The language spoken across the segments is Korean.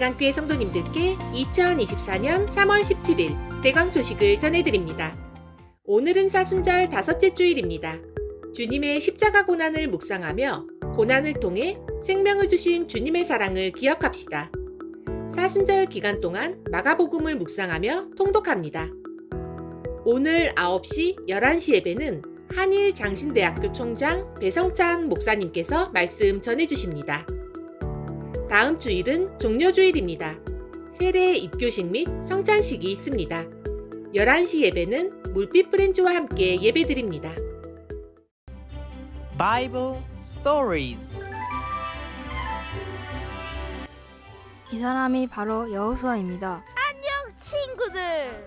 대강교회 성도님들께 2024년 3월 17일 대강 소식을 전해드립니다. 오늘은 사순절 다섯째 주일입니다. 주님의 십자가 고난을 묵상하며 고난을 통해 생명을 주신 주님의 사랑을 기억합시다. 사순절 기간 동안 마가복음을 묵상하며 통독합니다. 오늘 9시, 11시 예배는 한일 장신대학교 총장 배성찬 목사님께서 말씀 전해주십니다. 다음 주일은 종료주일입니다. 세례 입교식 및 성찬식이 있습니다. 11시 예배는 물빛 프렌즈와 함께 예배드립니다. Bible Stories 이 사람이 바로 여호수아입니다. 친구들.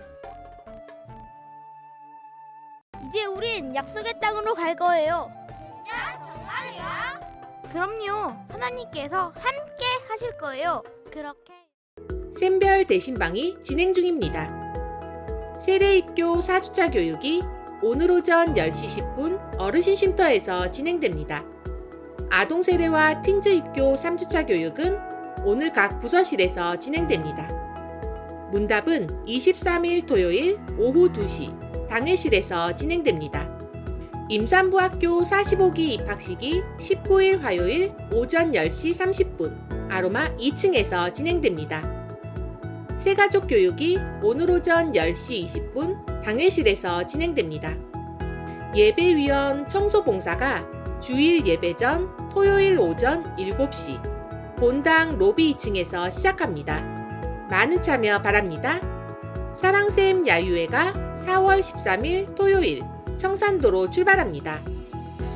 이제 우린 약속의 땅으로 갈 거예요. 진짜 정말이야? 그럼요. 하나님께서 함께 하실 거예요. 그렇게. 샘별 대신방이 진행 중입니다. 세례 입교 4주차 교육이 오늘 오전 10시 10분 어르신 쉼터에서 진행됩니다. 아동 세례와 틴즈 입교 3주차 교육은 오늘 각 부서실에서 진행됩니다. 문답은 23일 토요일 오후 2시 당회실에서 진행됩니다. 임산부학교 45기 입학식이 19일 화요일 오전 10시 30분 아로마 2층에서 진행됩니다. 새가족 교육이 오늘 오전 10시 20분 당회실에서 진행됩니다. 예배위원 청소봉사가 주일 예배 전 토요일 오전 7시 본당 로비 2층에서 시작합니다. 많은 참여 바랍니다. 사랑샘 야유회가 4월 13일 토요일 청산도로 출발합니다.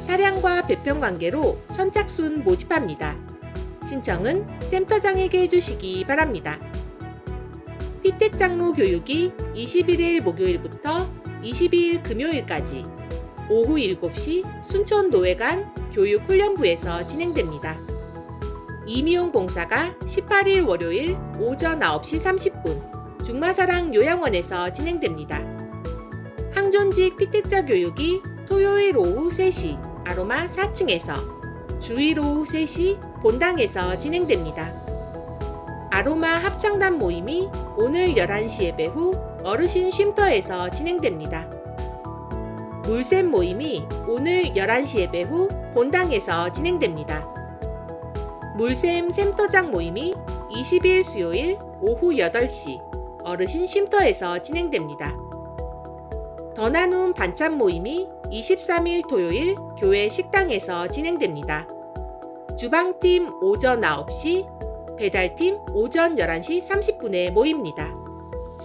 차량과 배편 관계로 선착순 모집합니다. 신청은 센터장에게 해주시기 바랍니다. 피택 장로 교육이 21일 목요일부터 22일 금요일까지 오후 7시 순천 노회관 교육훈련부에서 진행됩니다. 이미용 봉사가 18일 월요일 오전 9시 30분 중마사랑 요양원에서 진행됩니다. 항존직 피택자 교육이 토요일 오후 3시 아로마 4층에서 주일 오후 3시 본당에서 진행됩니다. 아로마 합창단 모임이 오늘 11시 예배 후 어르신 쉼터에서 진행됩니다. 물샘 모임이 오늘 11시 예배 후 본당에서 진행됩니다. 물샘 샘터장 모임이 20일 수요일 오후 8시 어르신 쉼터에서 진행됩니다. 더 나눔 반찬 모임이 23일 토요일 교회 식당에서 진행됩니다. 주방팀 오전 9시, 배달팀 오전 11시 30분에 모입니다.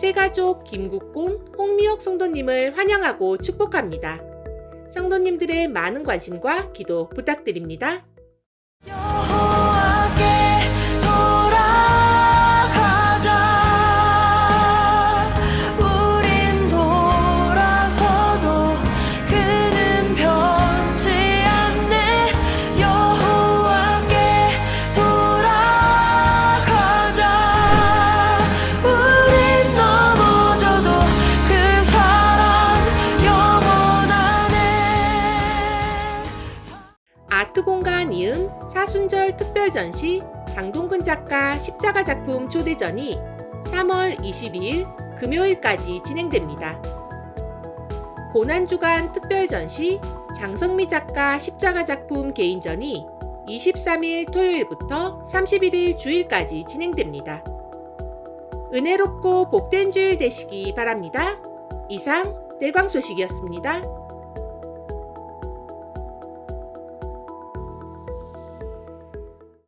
새가족 김국곤, 홍미옥 성도님을 환영하고 축복합니다. 성도님들의 많은 관심과 기도 부탁드립니다. 아트 공간 이은 사순절 특별 전시 장동근 작가 십자가 작품 초대전이 3월 22일 금요일까지 진행됩니다. 고난주간 특별 전시 장성미 작가 십자가 작품 개인전이 23일 토요일부터 31일 주일까지 진행됩니다. 은혜롭고 복된 주일 되시기 바랍니다. 이상 대광 소식이었습니다.